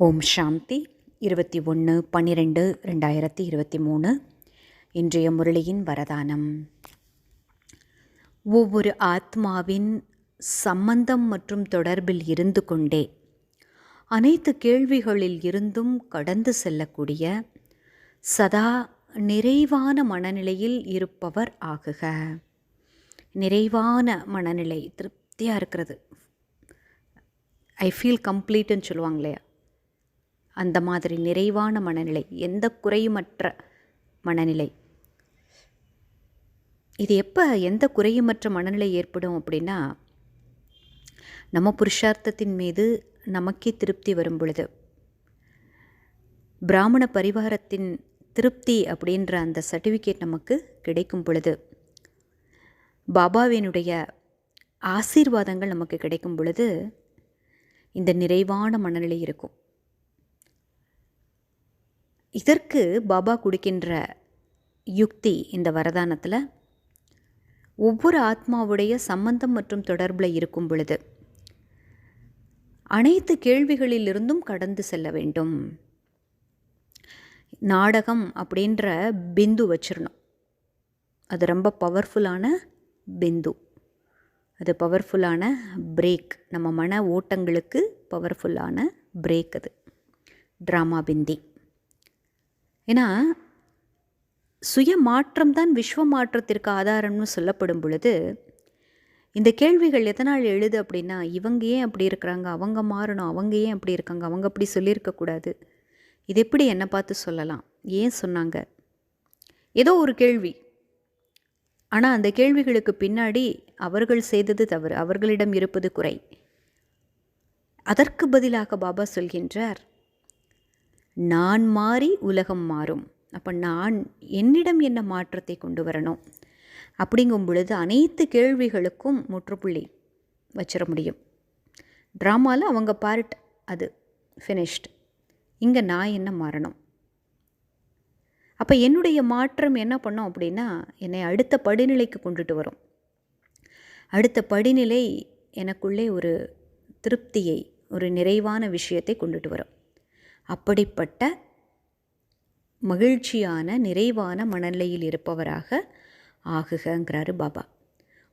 ஓம் சாந்தி. இருபத்தி ஒன்று பன்னிரெண்டு ரெண்டாயிரத்தி இருபத்தி மூணு. இன்றைய முரளியின் வரதானம். ஒவ்வொரு ஆத்மாவின் சம்பந்தம் மற்றும் தொடர்பில் இருந்து கொண்டே அனைத்து கேள்விகளில் இருந்தும் கடந்து செல்லக்கூடிய சதா நிறைவான மனநிலையில் இருப்பவர் ஆகுக. நிறைவான மனநிலை திருப்தியாக இருக்கிறது. ஐ ஃபீல் கம்ப்ளீட்டுன்னு சொல்லுவாங்க இல்லையா? அந்த மாதிரி நிறைவான மனநிலை எந்த குறையுமற்ற மனநிலை? இது எப்போ எந்த குறையுமற்ற மனநிலை ஏற்படும் அப்படின்னா நம்ம புருஷார்த்தத்தின் மீது நமக்கே திருப்தி வரும் பொழுது. பிராமண பரிவாரத்தின் திருப்தி அப்படின்ற அந்த சர்டிஃபிகேட் நமக்கு கிடைக்கும் பொழுது பாபாவினுடைய ஆசீர்வாதங்கள் நமக்கு கிடைக்கும் பொழுது இந்த நிறைவான மனநிலை இருக்கும். இதற்கு பாபா கொடுக்கின்ற யுக்தி இந்த வரதானத்தில் ஒவ்வொரு ஆத்மாவுடைய சம்பந்தம் மற்றும் தொடர்பில் இருக்கும் பொழுது அனைத்து கேள்விகளிலிருந்தும் கடந்து செல்ல வேண்டும். நாடகம் அப்படின்ற பிந்து வச்சிடணும் அது ரொம்ப பவர்ஃபுல்லான பிந்து. அது பவர்ஃபுல்லான பிரேக் நம்ம மன ஓட்டங்களுக்கு பவர்ஃபுல்லான பிரேக் அது. ட்ராமா பிந்தி. ஏன்னா சுய மாற்றம் தான் விஸ்வ மாற்றத்திற்கு ஆதாரம்னு சொல்லப்படும் பொழுது இந்த கேள்விகள் எதனால் எழுது அப்படின்னா இவங்க ஏன் அப்படி இருக்கிறாங்க? அவங்க மாறணும். அவங்க ஏன் அப்படி இருக்காங்க? அவங்க அப்படி சொல்லியிருக்கக்கூடாது இது எப்படி என்னை பார்த்து சொல்லலாம்? ஏன் சொன்னாங்க? ஏதோ ஒரு கேள்வி. ஆனால் அந்த கேள்விகளுக்கு பின்னாடி அவர்கள் செய்தது தவறு. அவர்களிடம் இருப்பது குறை. அதற்கு பதிலாக பாபா சொல்கின்றார் நான் மாறி உலகம் மாறும். அப்போ நான் என்னிடம் என்ன மாற்றத்தை கொண்டு வரணும்? அப்படிங்கும் பொழுது அனைத்து கேள்விகளுக்கும் முற்றுப்புள்ளி வச்சிட முடியும். ட்ராமாவில் அவங்க பார்ட் அது ஃபினிஷ்டு இங்கே நான் என்ன மாறணும்? அப்போ என்னுடைய மாற்றம் என்ன பண்ணோம் அப்படின்னா என்னை அடுத்த படிநிலைக்கு கொண்டுட்டு வரும். அடுத்த படிநிலை எனக்குள்ளே ஒரு திருப்தியை ஒரு நிறைவான விஷயத்தை கொண்டுட்டு வரும். அப்படிப்பட்ட மகிழ்ச்சியான நிறைவான மனநிலையில் இருப்பவராக ஆகுகங்கிறாரு பாபா.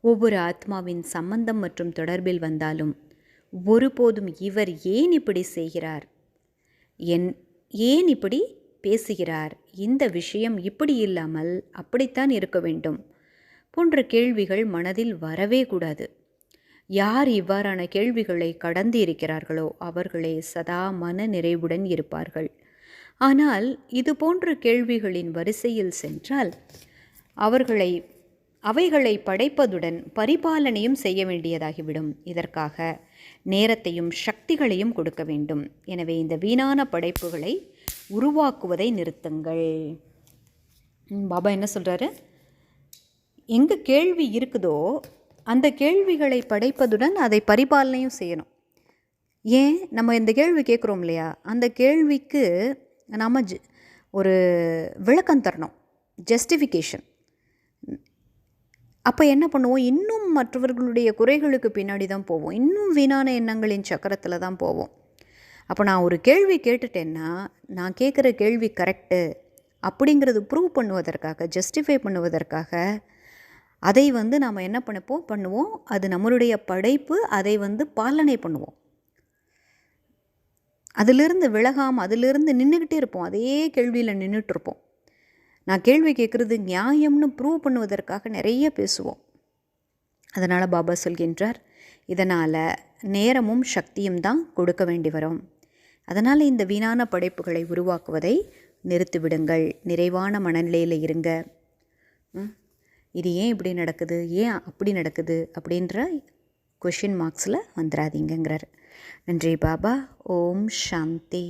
ஒவ்வொரு ஆத்மாவின் சம்பந்தம் மற்றும் தொடர்பில் வந்தாலும் ஒருபோதும் இவர் ஏன் இப்படி செய்கிறார்? என் ஏன் இப்படி பேசுகிறார்? இந்த விஷயம் இப்படி இல்லாமல் அப்படித்தான் இருக்க வேண்டும். போன்ற கேள்விகள் மனதில் வரவே கூடாது. யார் இவ்வாறான கேள்விகளை கடந்து இருக்கிறார்களோ அவர்களே சதா மன நிறைவுடன் இருப்பார்கள். ஆனால் இது போன்ற கேள்விகளின் வரிசையில் சென்றால் அவர்களை அவைகளை படைப்பதுடன் பரிபாலனையும் செய்ய வேண்டியதாகிவிடும். இதற்காக நேரத்தையும் சக்திகளையும் கொடுக்க வேண்டும். எனவே இந்த வீணான படைப்புகளை உருவாக்குவதை நிறுத்துங்கள். பாபா என்ன சொல்கிறாரு எங்கே கேள்வி இருக்குதோ அந்த கேள்விகளை படைப்பதுடன் அதை பரிபாலனையும் செய்யணும். ஏன்? நம்ம இந்த கேள்வி கேட்குறோம் இல்லையா? அந்த கேள்விக்கு நாம் ஜ ஒரு விளக்கம் தரணும். ஜஸ்டிஃபிகேஷன் அப்போ என்ன பண்ணுவோம்? இன்னும் மற்றவர்களுடைய குறைகளுக்கு பின்னாடி தான் போவோம். இன்னும் வீணான எண்ணங்களின் சக்கரத்தில் தான் போவோம். அப்போ நான் ஒரு கேள்வி கேட்டுட்டேன்னா நான் கேட்குற கேள்வி கரெக்டு அப்படிங்கிறது ப்ரூவ் பண்ணுவதற்காக ஜஸ்டிஃபை பண்ணுவதற்காக அதை வந்து நாம் என்ன பண்ணப்போம்? பண்ணுவோம். அது நம்மளுடைய படைப்பு அதை வந்து பாலனை பண்ணுவோம். அதிலிருந்து விலகாமல் அதிலிருந்து நின்றுக்கிட்டே இருப்போம். அதே கேள்வியில் நின்றுட்டுருப்போம் நான் கேள்வி கேட்குறது நியாயம்னு ப்ரூவ் பண்ணுவதற்காக நிறைய பேசுவோம். அதனால் பாபா சொல்கின்றார் இதனால் நேரமும் சக்தியும் தான் கொடுக்க வேண்டி வரும். அதனால் இந்த வீணான படைப்புகளை உருவாக்குவதை நிறுத்திவிடுங்கள். நிறைவான மனநிலையில் இருங்க. இது ஏன் இப்படி நடக்குது? ஏன் அப்படி நடக்குது? அப்படின்ற கொஷின் மார்க்ஸில் வந்துடாதீங்கங்கிறார் நன்றி பாபா. ஓம் சாந்தி.